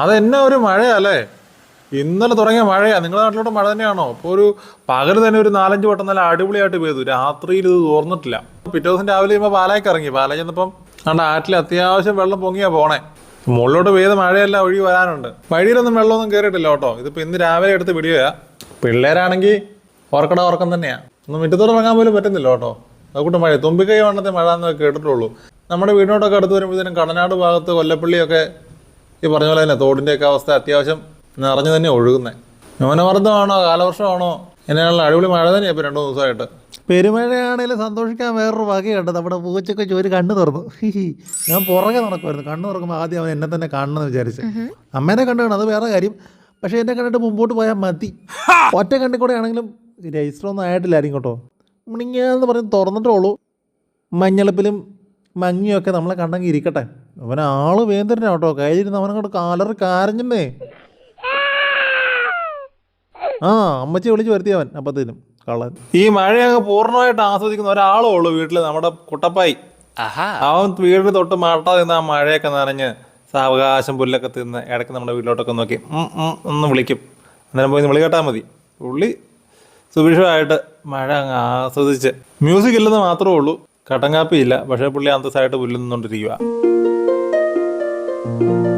അതെന്നെ ഒരു മഴയല്ലേ ഇന്നലെ തുടങ്ങിയ മഴയാ. നിങ്ങളുടെ നാട്ടിലോട്ട് മഴ തന്നെയാണോ? ഇപ്പോൾ ഒരു പകൽ തന്നെ ഒരു നാലഞ്ച് വട്ടം നല്ല അടിപൊളിയായിട്ട് പെയ്തു. രാത്രിയിൽ ഇത് തോർന്നിട്ടില്ല. പിറ്റേ ദിവസം രാവിലെ ചെയ്യുമ്പോൾ പാലായ്ക്ക് ഇറങ്ങി. പാലായി ചെന്നപ്പം നമ്മുടെ ആറ്റിൽ അത്യാവശ്യം വെള്ളം പൊങ്ങിയാ പോണേ. മുകളിലോട്ട് പെയ്ത മഴയല്ല ഒഴുകി വരാനുണ്ട്. വഴിയിലൊന്നും വെള്ളമൊന്നും കയറിയിട്ടില്ല കേട്ടോ. ഇതിപ്പോൾ ഇന്ന് രാവിലെ എടുത്ത് പിടിയുക പിള്ളേരാണെങ്കിൽ ഓർക്കട ഉറക്കം തന്നെയാണ് ഒന്നും മുറ്റത്തോട്ട് ഇറങ്ങാൻ പോലും പറ്റുന്നില്ല കേട്ടോ. അതുകൊണ്ട് മഴ തുമ്പിക്കൈ വണ്ണത്തെ മഴ എന്നൊക്കെ കേട്ടിട്ടുള്ളൂ. നമ്മുടെ വീടിനോടൊക്കെ അടുത്ത് വരുമ്പോഴത്തേനും കടനാട് ഭാഗത്ത് കൊല്ലപ്പള്ളിയൊക്കെ ഈ പറഞ്ഞ പോലെ തന്നെ തോടിന്റെയൊക്കെ അവസ്ഥ അത്യാവശ്യം നിറഞ്ഞു തന്നെ ഒഴുകുന്നത് ന്യൂനമർദ്ദമാണോ കാലവർഷമാണോ? എന്നെയുള്ള അടിപൊളി മഴ തന്നെയാണ് ഇപ്പോൾ രണ്ട് ദിവസമായിട്ട്. പെരുമഴയാണേലും സന്തോഷിക്കാൻ വേറൊരു വകയുണ്ട്. നമ്മുടെ പൂച്ചയ്ക്ക് ചോര് കണ്ണ് തുറന്നു. ഞാൻ പുറകെ നടക്കുമായിരുന്നു കണ്ണ് തുറക്കുമ്പോൾ ആദ്യം അവൻ എന്നെ തന്നെ കാണണമെന്ന് വിചാരിച്ചു. അമ്മേനെ കണ്ടു കാണും. അത് വേറെ കാര്യം. പക്ഷേ എന്നെ കണ്ടിട്ട് മുമ്പോട്ട് പോയാൽ മതി. ഒറ്റ കണ്ണിൽ കൂടെ ആണെങ്കിലും രജിസ്റ്റർ ഒന്നും ആയിട്ടില്ലായിരിക്കും കേട്ടോ. മിണിങ്ങാന്ന് പറഞ്ഞ് തുറന്നിട്ടേ ഉള്ളൂ. മഞ്ഞളിപ്പിലും മങ്ങിയൊക്കെ നമ്മളെ കണ്ടെങ്കിൽ ഇരിക്കട്ടെ. അവൻ ആൾ വേന്ദ്രനാ കേട്ടോ. കയ്യിലിരുന്ന് അവനങ്ങോട്ട് കാലറി കാരഞ്ഞെന്നേ. ആ അമ്മച്ചി വിളിച്ച് വരുത്തിയവൻ അപ്പത്തേനും. കള്ളൻ. ഈ മഴ അങ്ങ് പൂർണമായിട്ട് ആസ്വദിക്കുന്ന ഒരാളേ ഉള്ളൂ വീട്ടിൽ നമ്മുടെ കുട്ടപ്പായി. അവൻ വീടിന് തൊട്ട് മാട്ടാതെ നിന്ന് ആ മഴയൊക്കെ നനഞ്ഞ് സാവകാശം പുല്ലൊക്കെ തിന്ന് ഇടയ്ക്ക് നമ്മുടെ വീട്ടിലോട്ടൊക്കെ നോക്കി ഒന്ന് വിളിക്കും. അന്നേരം പോയി വിളി കേട്ടാൽ മതി. പുള്ളി സുഭിക്ഷമായിട്ട് മഴ അങ്ങ് ആസ്വദിച്ച്. മ്യൂസിക് ഇല്ലെന്ന് മാത്രമേ ഉള്ളൂ. കട്ടൻ കാപ്പി ഇല്ല പക്ഷേ പുള്ളി അന്തസ്സായിട്ട് പുല്ല് നിന്നുകൊണ്ടിരിക്കുക Thank you.